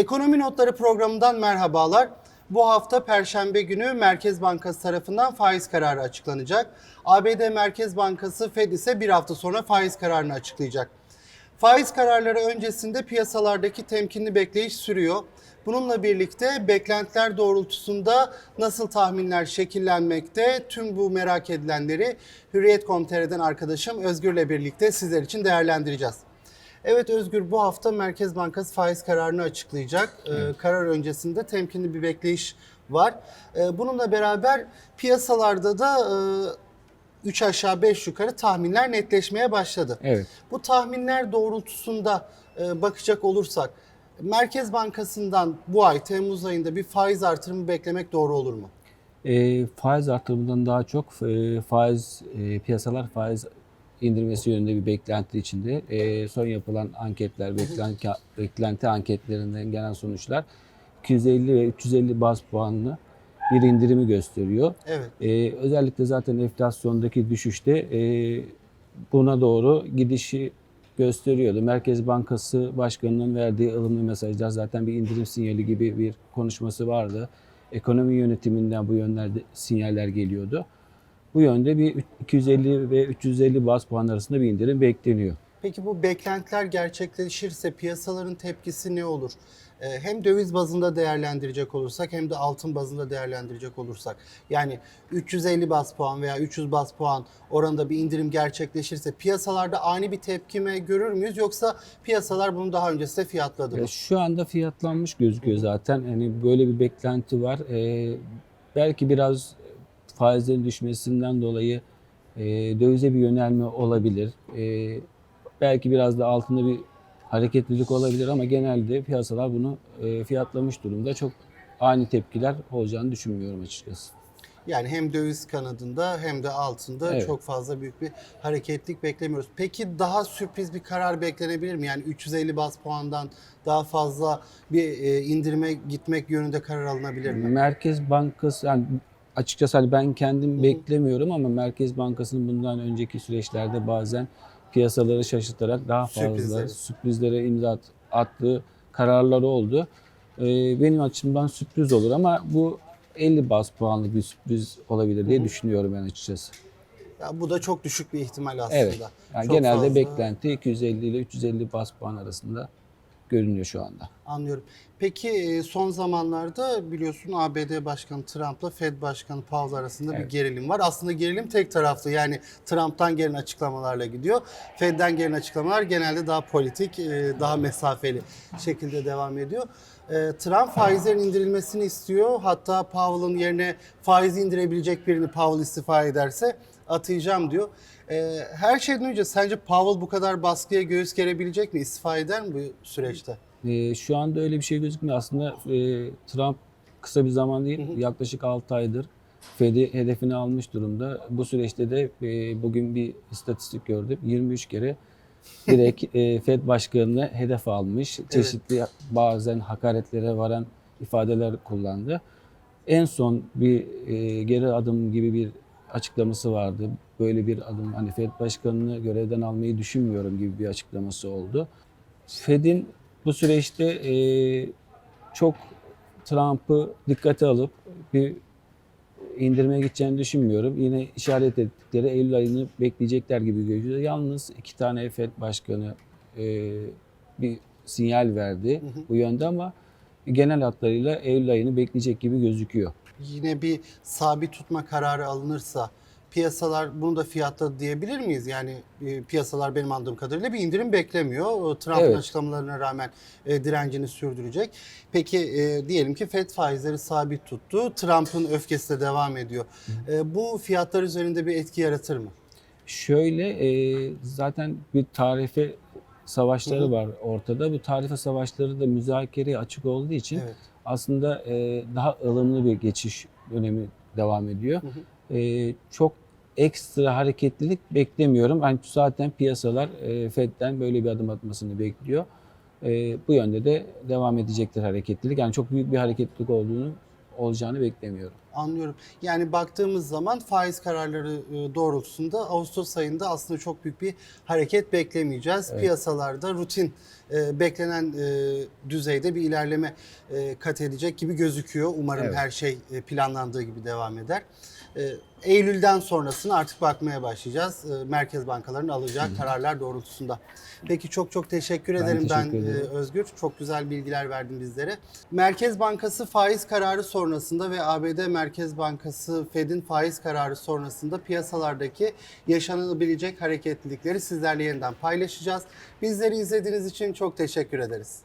Ekonomi Notları programından merhabalar. Bu hafta Perşembe günü Merkez Bankası tarafından faiz kararı açıklanacak. ABD Merkez Bankası Fed ise bir hafta sonra faiz kararını açıklayacak. Faiz kararları öncesinde piyasalardaki temkinli bekleyiş sürüyor. Bununla birlikte beklentiler doğrultusunda nasıl tahminler şekillenmekte tüm bu merak edilenleri Hürriyet.com.tr'den arkadaşım Özgür'le birlikte sizler için değerlendireceğiz. Evet Özgür bu hafta Merkez Bankası faiz kararını açıklayacak. Ee, karar öncesinde temkinli bir bekleyiş var. Ee, bununla beraber piyasalarda da 3 aşağı 5 yukarı tahminler netleşmeye başladı. Evet. Bu tahminler doğrultusunda e, bakacak olursak Merkez Bankası'ndan bu ay Temmuz ayında bir faiz artırımı beklemek doğru olur mu? E, faiz artırımından daha çok e, faiz e, piyasalar faiz indirmesi yönünde bir beklenti içinde. E, son yapılan anketler, beklenti, beklenti anketlerinden gelen sonuçlar 250 ve 350 baz puanlı bir indirimi gösteriyor. Evet. E, özellikle zaten enflasyondaki düşüşte e, buna doğru gidişi gösteriyordu. Merkez Bankası Başkanı'nın verdiği ılımlı mesajlar zaten bir indirim sinyali gibi bir konuşması vardı. Ekonomi yönetiminden bu yönlerde sinyaller geliyordu. Bu yönde bir 250 ve 350 baz puan arasında bir indirim bekleniyor. Peki bu beklentiler gerçekleşirse piyasaların tepkisi ne olur? Ee, Hem döviz bazında değerlendirecek olursak hem de altın bazında değerlendirecek olursak. Yani 350 baz puan veya 300 baz puan oranında bir indirim gerçekleşirse piyasalarda ani bir tepkime görür müyüz? Yoksa piyasalar bunu daha öncesinde fiyatladı mı? E, Şu anda fiyatlanmış gözüküyor zaten. Hani böyle bir beklenti var. E, belki biraz faizlerin düşmesinden dolayı e, dövize bir yönelme olabilir. E, belki biraz da altında bir hareketlilik olabilir ama genelde piyasalar bunu e, fiyatlamış durumda. Çok ani tepkiler olacağını düşünmüyorum açıkçası. Yani hem döviz kanadında hem de altında Evet. çok fazla büyük bir hareketlik beklemiyoruz. Peki daha sürpriz bir karar beklenebilir mi? Yani 350 baz puandan daha fazla bir e, indirime gitmek yönünde karar alınabilir mi? Merkez Bankası yani açıkçası hani ben kendim beklemiyorum ama Merkez Bankası'nın bundan önceki süreçlerde bazen piyasaları şaşırtarak daha fazla Sürprizleri. sürprizlere imza at- attığı kararları oldu. Ee, benim açımdan sürpriz olur ama bu 50 baz puanlık bir sürpriz olabilir diye düşünüyorum ben açıkçası. Ya bu da çok düşük bir ihtimal aslında. Evet. Yani Çok genelde fazla- beklenti 250 ile 350 baz puan arasında görünüyor şu anda. Anlıyorum. Peki son zamanlarda biliyorsun ABD Başkanı Trump'la Fed Başkanı Powell arasında bir Evet. gerilim var. Aslında gerilim tek taraflı. Yani Trump'tan gelen açıklamalarla gidiyor. Fed'den gelen açıklamalar genelde daha politik, daha mesafeli şekilde devam ediyor. Trump faizlerin indirilmesini istiyor. Hatta Powell'ın yerine faizi indirebilecek birini Powell istifa ederse atayacağım diyor. Her şeyden önce sence Powell bu kadar baskıya göğüs gerebilecek mi? İstifa eder mi bu süreçte? Ee, şu anda öyle bir şey gözükmüyor. Aslında e, Trump kısa bir zaman değil, yaklaşık 6 aydır Fed'i hedefine almış durumda. Bu süreçte de e, bugün bir istatistik gördüm. 23 kere direkt e, Fed başkanını hedef almış. Çeşitli bazen hakaretlere varan ifadeler kullandı. En son bir e, geri adım gibi bir açıklaması vardı. Böyle bir adım hani Fed başkanını görevden almayı düşünmüyorum gibi bir açıklaması oldu. Fed'in bu süreçte e, çok Trump'ı dikkate alıp bir indirmeye gideceğini düşünmüyorum. Yine işaret ettikleri Eylül ayını bekleyecekler gibi gözüküyor. Yalnız iki tane Fed başkanı e, bir sinyal verdi bu yönde ama genel hatlarıyla Eylül ayını bekleyecek gibi gözüküyor. yine bir sabit tutma kararı alınırsa piyasalar bunu da fiyatladı diyebilir miyiz? Yani e, piyasalar benim anladığım kadarıyla bir indirim beklemiyor. E, Trump'ın Evet. açıklamalarına rağmen e, direncini sürdürecek. Peki e, diyelim ki FED faizleri sabit tuttu. Trump'ın öfkesi de devam ediyor. E, bu fiyatlar üzerinde bir etki yaratır mı? Şöyle e, zaten bir tarife savaşları var ortada. Bu tarife savaşları da müzakereye açık olduğu için Evet. aslında e, daha ılımlı bir geçiş dönemi devam ediyor. E, çok ekstra hareketlilik beklemiyorum. Yani zaten piyasalar e, Fed'den böyle bir adım atmasını bekliyor. E, bu yönde de devam edecektir hareketlilik. Yani çok büyük bir hareketlilik olduğunu olacağını beklemiyorum. Anlıyorum. Yani baktığımız zaman faiz kararları e, doğrultusunda Ağustos ayında aslında çok büyük bir hareket beklemeyeceğiz. Piyasalarda rutin e, beklenen e, düzeyde bir ilerleme e, kat edecek gibi gözüküyor. Umarım Evet. her şey e, planlandığı gibi devam eder. E, Eylül'den sonrasını artık bakmaya başlayacağız. E, Merkez bankalarının alacağı kararlar doğrultusunda. Peki çok çok teşekkür Ben ederim ben, teşekkür ederim. e, Özgür. Çok güzel bilgiler verdin bizlere. Merkez Bankası faiz kararı sonrasında ve ABD Merkez Bankası Fed'in faiz kararı sonrasında piyasalardaki yaşanabilecek hareketlilikleri sizlerle yeniden paylaşacağız. Bizleri izlediğiniz için çok teşekkür ederiz.